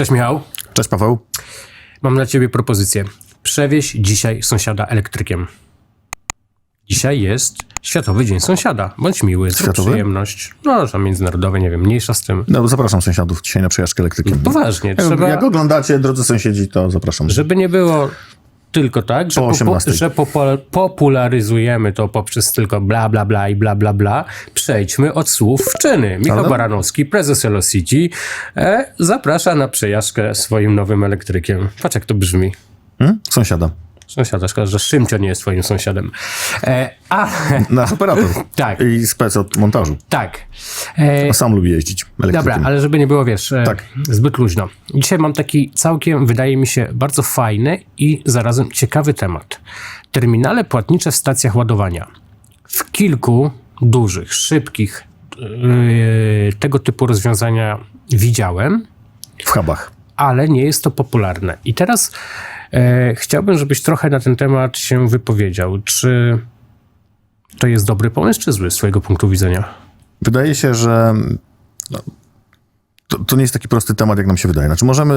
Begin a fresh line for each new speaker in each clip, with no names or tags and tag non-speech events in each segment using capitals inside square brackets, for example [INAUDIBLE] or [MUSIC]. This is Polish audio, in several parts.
Cześć Michał,
Cześć Paweł.
mam dla ciebie propozycję. Przewieź dzisiaj sąsiada elektrykiem. Dzisiaj jest Światowy Dzień Sąsiada. Bądź miły, zrób
Światowy?
przyjemność. No, że międzynarodowe, nie wiem, mniejsza z tym.
No, zapraszam sąsiadów dzisiaj na przejażdżkę elektrykiem.
Poważnie,
Jak,
trzeba,
jak oglądacie, drodzy sąsiedzi, to zapraszam.
żeby nie było tylko tak, że,
Po
popu-
18.
że popo- popularyzujemy to poprzez tylko bla, bla, bla i bla, bla, bla. Przejdźmy od słów w czyny. Michał
Ale-
Baranowski, prezes Velocity, e, zaprasza na przejażdżkę swoim nowym elektrykiem. Patrz jak to brzmi.
Hmm? Sąsiada.
Sąsiada, szkoda, że Szymcio nie jest twoim sąsiadem. E, ale,
Nasz operator. [LAUGHS]
Tak.
I spec od montażu.
tak. E,
A sam lubi jeździć elektrykiem.
dobra, ale żeby nie było, wiesz, e,
Tak.
zbyt luźno. Dzisiaj mam taki całkiem, wydaje mi się, bardzo fajny i zarazem ciekawy temat. Terminale płatnicze w stacjach ładowania. W kilku dużych, szybkich e, tego typu rozwiązania widziałem,
W hubach.
ale nie jest to popularne. I teraz chciałbym, żebyś trochę na ten temat się wypowiedział. Czy to jest dobry pomysł, czy zły z twojego punktu widzenia?
Wydaje się, że no, to, to nie jest taki prosty temat, jak nam się wydaje. Znaczy możemy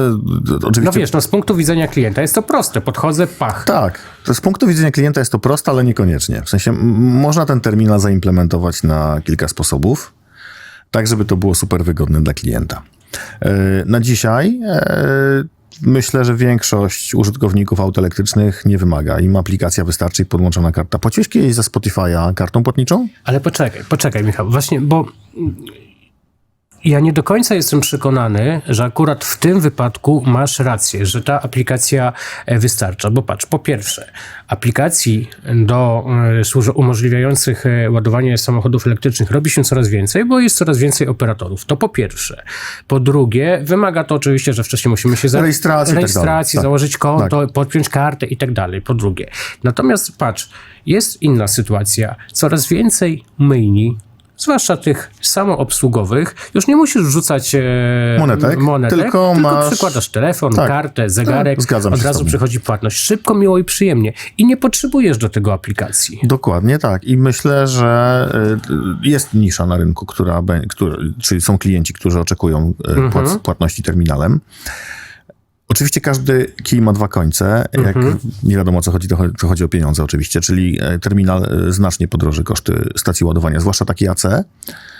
oczywiście...
No wiesz, no z punktu widzenia klienta jest to proste. Podchodzę, pach.
Tak, z punktu widzenia klienta jest to proste, ale niekoniecznie. W sensie można ten terminal zaimplementować na kilka sposobów, tak żeby to było super wygodne dla klienta. E, Na dzisiaj e, myślę, że większość użytkowników aut elektrycznych nie wymaga. Im aplikacja wystarczy i podłączona karta. Płaciłeś kiedyś za Spotify'a kartą płatniczą?
Ale poczekaj, poczekaj, Michał. Właśnie, bo ja nie do końca jestem przekonany, że akurat w tym wypadku masz rację, że ta aplikacja e, wystarcza. Bo patrz, po pierwsze, aplikacji do e, służ- umożliwiających e, ładowanie samochodów elektrycznych robi się coraz więcej, bo jest coraz więcej operatorów. To po pierwsze. Po drugie, wymaga to oczywiście, że wcześniej musimy się za
Rejestracji tak
rejestracji
Tak.
założyć konto, podpiąć kartę i tak dalej. Po drugie. Natomiast patrz, jest inna sytuacja. Coraz więcej myjni, zwłaszcza tych samoobsługowych, już nie musisz wrzucać e,
Monetek,
monetek
tylko
tylko
masz-
przykładasz telefon,
Tak.
kartę, zegarek,
Tak, zgadzam
od
się z
razu przychodzi płatność. Szybko, miło i przyjemnie. I nie potrzebujesz do tego aplikacji.
Dokładnie tak. I myślę, że y, jest nisza na rynku, która, która czyli są klienci, którzy oczekują y, płac, płatności terminalem. Oczywiście każdy kij ma dwa końce. Jak nie wiadomo o co chodzi, to, cho- to chodzi o pieniądze oczywiście, czyli e, terminal e, znacznie podroży koszty stacji ładowania, zwłaszcza taki AC.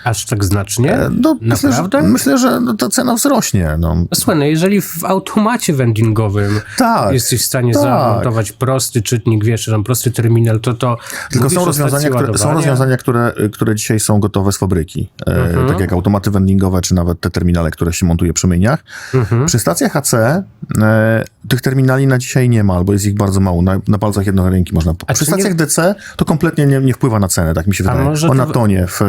Aż tak znacznie?
No, myślę, że,
Naprawdę?
myślę, że no, ta cena wzrośnie. No.
Słuchaj, no jeżeli w automacie vendingowym
Tak,
jesteś w stanie
tak.
zamontować prosty czytnik, wiesz, że tam prosty terminal, to to
Tylko są rozwiązania, które, są rozwiązania które, które dzisiaj są gotowe z fabryki. E, tak jak automaty vendingowe, czy nawet te terminale, które się montuje przy myjniach. Przy stacjach AC e, tych terminali na dzisiaj nie ma, albo jest ich bardzo mało. Na, na palcach jednej ręki można...
A
przy
czy nie-
stacjach DC to kompletnie nie, nie wpływa na cenę, tak mi się wydaje. Ona
to-
tonie w,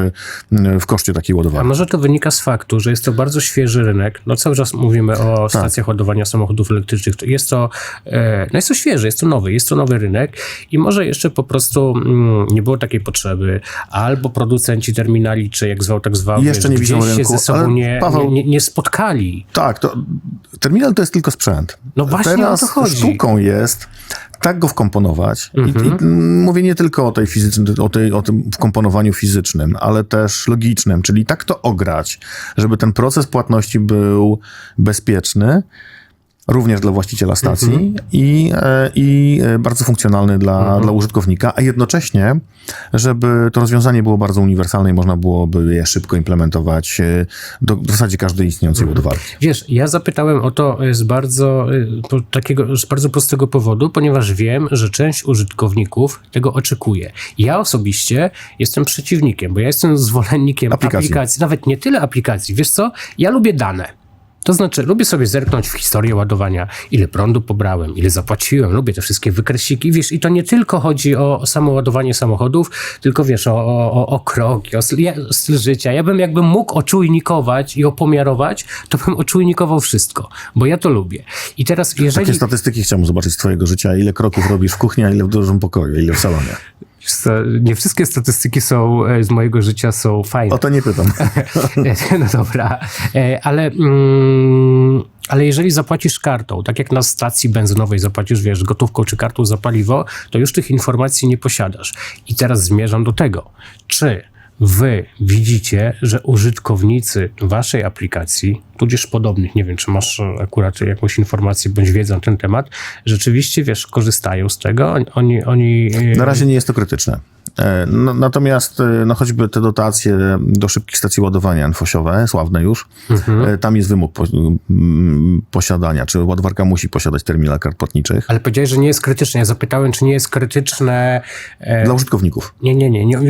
w koszcie takiej
A
ładowarki.
może to wynika z faktu, że jest to bardzo świeży rynek. No cały czas mówimy
Tak.
o stacjach ładowania samochodów elektrycznych. Jest to, e, no jest to świeży, jest to nowy, jest to nowy rynek i może jeszcze po prostu mm, nie było takiej potrzeby, albo producenci terminali, czy jak zwał, tak zwał,
Jeszcze nie widzą
gdzieś się
rynku,
ze sobą nie,
Paweł-
nie, nie, spotkali.
Tak, to terminal to jest tylko sprzęt.
No właśnie o
Teraz
to chodzi.
sztuką jest tak go wkomponować. I,
Mhm.
i, mm, mówię nie tylko o, tej fizycznym, o, tej, o tym wkomponowaniu fizycznym, ale też logicznym, czyli tak to ograć, żeby ten proces płatności był bezpieczny, również dla właściciela stacji
Mhm.
i, e, i e, bardzo funkcjonalny dla, dla użytkownika, a jednocześnie, żeby to rozwiązanie było bardzo uniwersalne i można byłoby je szybko implementować e, do w zasadzie każdej istniejącej ładowarki.
Wiesz, ja zapytałem o to z bardzo takiego, z bardzo prostego powodu, ponieważ wiem, że część użytkowników tego oczekuje. Ja osobiście jestem przeciwnikiem, bo ja jestem zwolennikiem
Aplikacji.
aplikacji, nawet nie tyle aplikacji. Wiesz co? Ja lubię dane. To znaczy, lubię sobie zerknąć w historię ładowania, ile prądu pobrałem, ile zapłaciłem, lubię te wszystkie wykresiki, wiesz, i to nie tylko chodzi o samo ładowanie samochodów, tylko wiesz, o, o, o, kroki, o styl, styl życia. Ja bym jakbym mógł oczujnikować i opomiarować, to bym oczujnikował wszystko, bo ja to lubię. I teraz, jeżeli...
Takie statystyki chciałbym zobaczyć z twojego życia. Ile kroków robisz w kuchni, a ile w dużym pokoju, ile w salonie.
Nie wszystkie statystyki są e, z mojego życia są fajne.
O to nie pytam. [LAUGHS]
No dobra, E, ale, mm, ale jeżeli zapłacisz kartą, tak jak na stacji benzynowej zapłacisz, wiesz, gotówką czy kartą za paliwo, to już tych informacji nie posiadasz. I teraz zmierzam do tego, czy wy widzicie, że użytkownicy waszej aplikacji, tudzież podobnych, nie wiem, czy masz akurat jakąś informację bądź wiedzę na ten temat, rzeczywiście, wiesz, korzystają z tego? Oni, oni,
Na razie nie jest to krytyczne. No, natomiast e, no, choćby te dotacje do szybkich stacji ładowania enfosiowe, sławne już, e, tam jest wymóg po, posiadania, czy ładowarka musi posiadać terminal kart płatniczych
Ale powiedziałeś, że nie jest krytyczne. Ja zapytałem, czy nie jest krytyczne. E,
dla użytkowników.
nie, nie, nie, nie.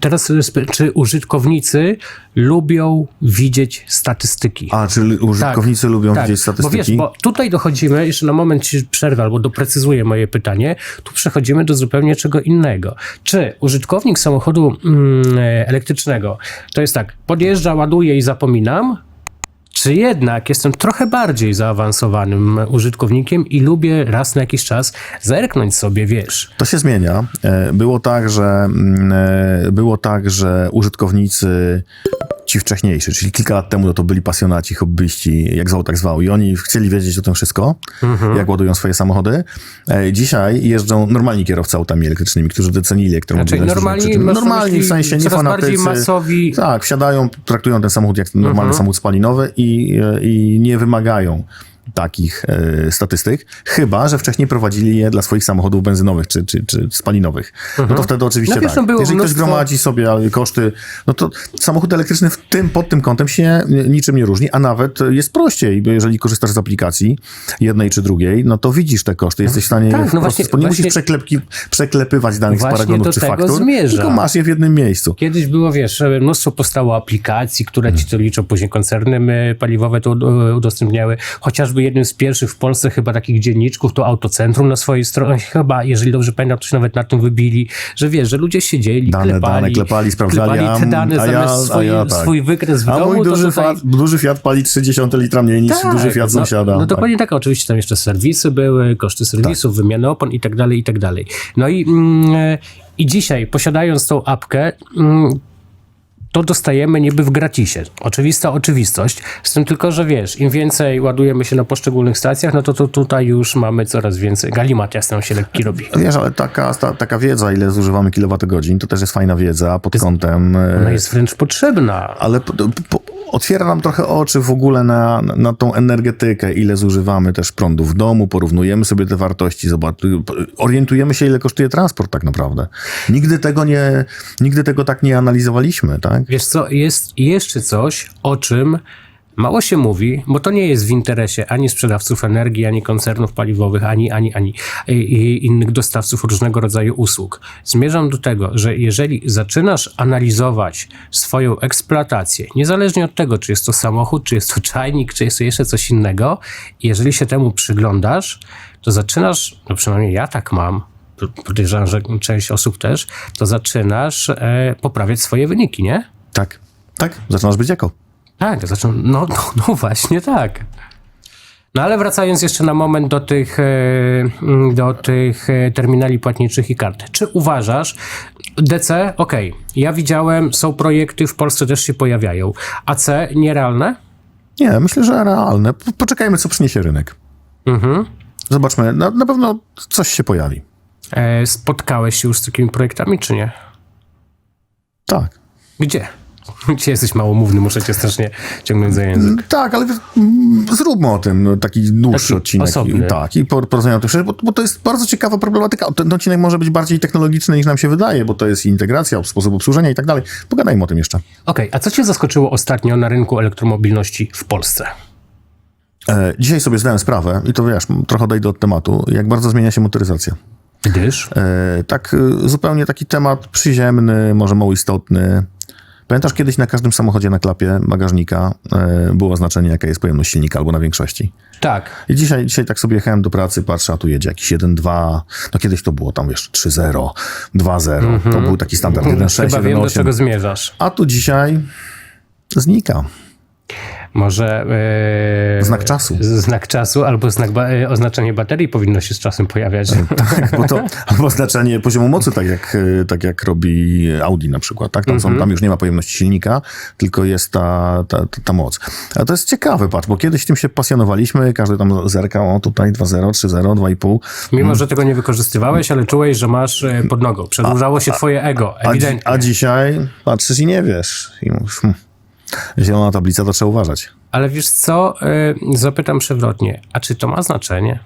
Teraz, czy użytkownicy lubią widzieć statystyki?
A, czyli użytkownicy lubią widzieć
Tak, Bo wiesz,
statystyki?
bo tutaj dochodzimy, jeszcze na moment przerwę albo doprecyzuję moje pytanie, tu przechodzimy do zupełnie czego innego. Czy użytkownik samochodu mm, elektrycznego to jest tak, podjeżdża, ładuje i zapominam, czy jednak jestem trochę bardziej zaawansowanym użytkownikiem i lubię raz na jakiś czas zerknąć sobie, wiesz,
To się zmienia. E, Było tak, że mm, e, było tak, że użytkownicy ci wcześniejsi, czyli kilka lat temu no to byli pasjonaci, hobbyści, jak zwał, tak zwał. I oni chcieli wiedzieć o tym wszystko,
Mhm.
jak ładują swoje samochody. E, Dzisiaj jeżdżą normalni kierowcy autami elektrycznymi, którzy docenili elektromobile.
Znaczy normalni,
normalni w sensie nie fanatycy.
masowi.
Tak, wsiadają, traktują ten samochód jak normalny
Mhm.
samochód spalinowy i, e, i nie wymagają takich e, statystyk, chyba, że wcześniej prowadzili je dla swoich samochodów benzynowych czy, czy, czy spalinowych. No to wtedy oczywiście
No wiesz,
tak.
no było
Jeżeli ktoś
mnóstwo-
gromadzi sobie koszty, no to samochód elektryczny w tym, pod tym kątem się niczym nie różni, a nawet jest prościej, bo jeżeli korzystasz z aplikacji jednej czy drugiej, no to widzisz te koszty, jesteś w stanie
Tak, no właśnie-
nie musisz przeklepki, przeklepywać danych z paragonów czy
tego
faktur,
zmierzam.
tylko masz je w jednym miejscu.
Kiedyś było, wiesz, mnóstwo powstało aplikacji, które ci to liczą, później koncerny paliwowe to udostępniały. Chociażby jednym z pierwszych w Polsce chyba takich dzienniczków to Autocentrum na swojej stronie, [LAUGHS] chyba, jeżeli dobrze pamiętam, to się nawet na tym wybili, że wiesz, że ludzie siedzieli,
Dane,
klepali,
dane, klepali, sprawdzali,
klepali te
a-
dane
a ja-
zamiast
a
swój,
ja tak.
swój wykres w
A
domu,
mój
to
duży,
tutaj...
Fiat, duży Fiat pali 30 litra mniej niż duży Fiat
no,
sąsiada.
No
Tak.
dokładnie tak. Oczywiście tam jeszcze serwisy były, koszty serwisów, wymiany opon i tak dalej, i tak dalej. No i, mm, e, i dzisiaj, posiadając tą apkę, mm, to dostajemy niby w gratisie. Oczywista oczywistość. Z tym tylko, że wiesz, im więcej ładujemy się na poszczególnych stacjach, no to, to tutaj już mamy coraz więcej. Galimatia nam się lekki robi.
Wiesz, ale taka, ta, taka wiedza, ile zużywamy kilowatogodzin, to też jest fajna wiedza pod kątem... e,
Ona jest wręcz potrzebna.
Ale po, po, otwiera nam trochę oczy w ogóle na, na tą energetykę, ile zużywamy też prądu w domu, porównujemy sobie te wartości, zobacz, orientujemy się, ile kosztuje transport tak naprawdę. Nigdy tego nie, nigdy tego tak nie analizowaliśmy, tak?
Wiesz co, jest jeszcze coś, o czym mało się mówi, bo to nie jest w interesie ani sprzedawców energii, ani koncernów paliwowych, ani, ani, ani i innych dostawców różnego rodzaju usług. Zmierzam do tego, że jeżeli zaczynasz analizować swoją eksploatację, niezależnie od tego, czy jest to samochód, czy jest to czajnik, czy jest to jeszcze coś innego, jeżeli się temu przyglądasz, to zaczynasz, no przynajmniej ja tak mam, podejrzewam, że część osób też, to zaczynasz e, poprawiać swoje wyniki, nie?
Tak. Tak, zaczynasz być jako.
Tak, zaczną, no, no, [LAUGHS] no właśnie tak. No ale wracając jeszcze na moment do tych, e, mm, do tych e, terminali płatniczych i kart. Czy uważasz, DC, okej, ja widziałem, są projekty, w Polsce też się pojawiają. AC, nierealne?
Nie, myślę, że realne. Po- Poczekajmy, co przyniesie rynek.
Mhm.
Zobaczmy, na, na pewno coś się pojawi.
E, spotkałeś się już z takimi projektami, czy nie?
Tak.
Gdzie? [LAUGHS] Gdzie jesteś małomówny, muszę cię strasznie ciągnąć za język.
Tak, ale mm, zróbmy o tym no, taki dłuższy
Taki
odcinek.
osobny.
Tak, i por- porozmawiamy o tym, bo, bo to jest bardzo ciekawa problematyka. Ten odcinek może być bardziej technologiczny niż nam się wydaje, bo to jest integracja, sposób obsłużenia i tak dalej. Pogadajmy o tym jeszcze.
Okej, a co cię zaskoczyło ostatnio na rynku elektromobilności w Polsce?
E, dzisiaj sobie zdałem sprawę, i to wiesz, trochę odejdę od tematu, jak bardzo zmienia się motoryzacja.
Gdyż?
E, tak e, zupełnie taki temat przyziemny, może mało istotny. Pamiętasz kiedyś na każdym samochodzie na klapie bagażnika e, było oznaczenie, jaka jest pojemność silnika, albo na większości.
Tak.
I dzisiaj, dzisiaj tak sobie jechałem do pracy, patrzę, a tu jedzie jakiś 1.2, no kiedyś to było tam, wiesz, 3.0, 2.0, to był taki standard 1.6,
Chyba wiem, do
1.8,
czego zmierzasz.
a tu dzisiaj znika.
Może e,
Znak czasu.
Znak czasu albo znak ba- e, oznaczenie baterii powinno się z czasem pojawiać. [LAUGHS]
Tak, bo to [LAUGHS] albo oznaczenie poziomu mocy, tak jak, y, tak jak robi Audi na przykład. Tak? Tam, są, tam już nie ma pojemności silnika, tylko jest ta, ta, ta, ta moc. A to jest ciekawe, patrz, bo kiedyś tym się pasjonowaliśmy, każdy tam zerkał, o tutaj 2.0, 3.0, 2.5.
Mimo, że tego nie wykorzystywałeś, ale czułeś, że masz e, pod nogą. Przedłużało się twoje ego,
A,
ewidentnie.
a dzisiaj patrzysz i nie wiesz. I mówisz, hm, zielona tablica, to trzeba uważać.
Ale wiesz co, e, zapytam przewrotnie, a czy to ma znaczenie?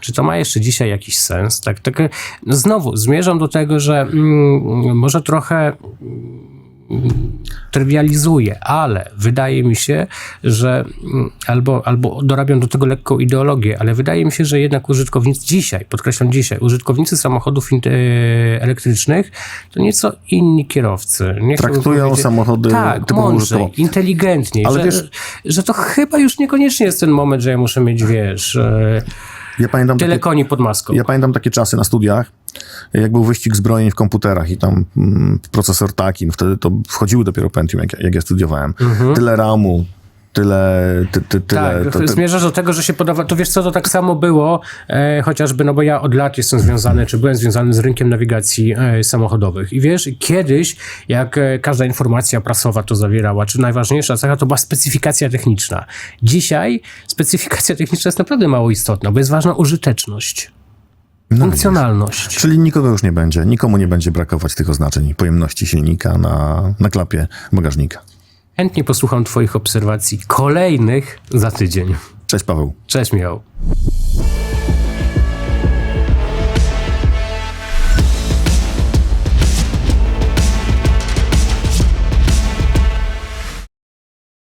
Czy to ma jeszcze dzisiaj jakiś sens? Tak, tak no znowu zmierzam do tego, że mm, może trochę trywializuję, ale wydaje mi się, że mm, albo, albo dorabiam do tego lekką ideologię, ale wydaje mi się, że jednak użytkownicy dzisiaj, podkreślam dzisiaj, użytkownicy samochodów e, elektrycznych to nieco inni kierowcy. Nie
Traktują samochody
tak, mądrzej,
użytkowo.
inteligentniej,
Ale
że,
wiesz-
że to chyba już niekoniecznie jest ten moment, że ja muszę mieć, wiesz, e,
Ja pamiętam
tyle
takie,
koni pod maską.
ja pamiętam takie czasy na studiach, jak był wyścig zbrojeń w komputerach i tam mm, procesor taki, no wtedy to wchodziły dopiero Pentium, jak, jak ja studiowałem. Tyle RAMu, tyle, ty, ty, tyle.
Mhm. Tak,
to, to,
zmierzasz do tego, że się podawa... To wiesz co, to tak samo było, e, chociażby, no bo ja od lat jestem związany, czy byłem związany z rynkiem nawigacji e, samochodowych. I wiesz, kiedyś, jak e, każda informacja prasowa to zawierała, czy najważniejsza cecha, to była specyfikacja techniczna. Dzisiaj specyfikacja techniczna jest naprawdę mało istotna, bo jest ważna użyteczność,
no,
funkcjonalność.
Czyli nikogo już nie będzie, nikomu nie będzie brakować tych oznaczeń pojemności silnika na, na klapie bagażnika.
Chętnie posłucham twoich obserwacji kolejnych za tydzień.
Cześć Paweł.
Cześć Michał.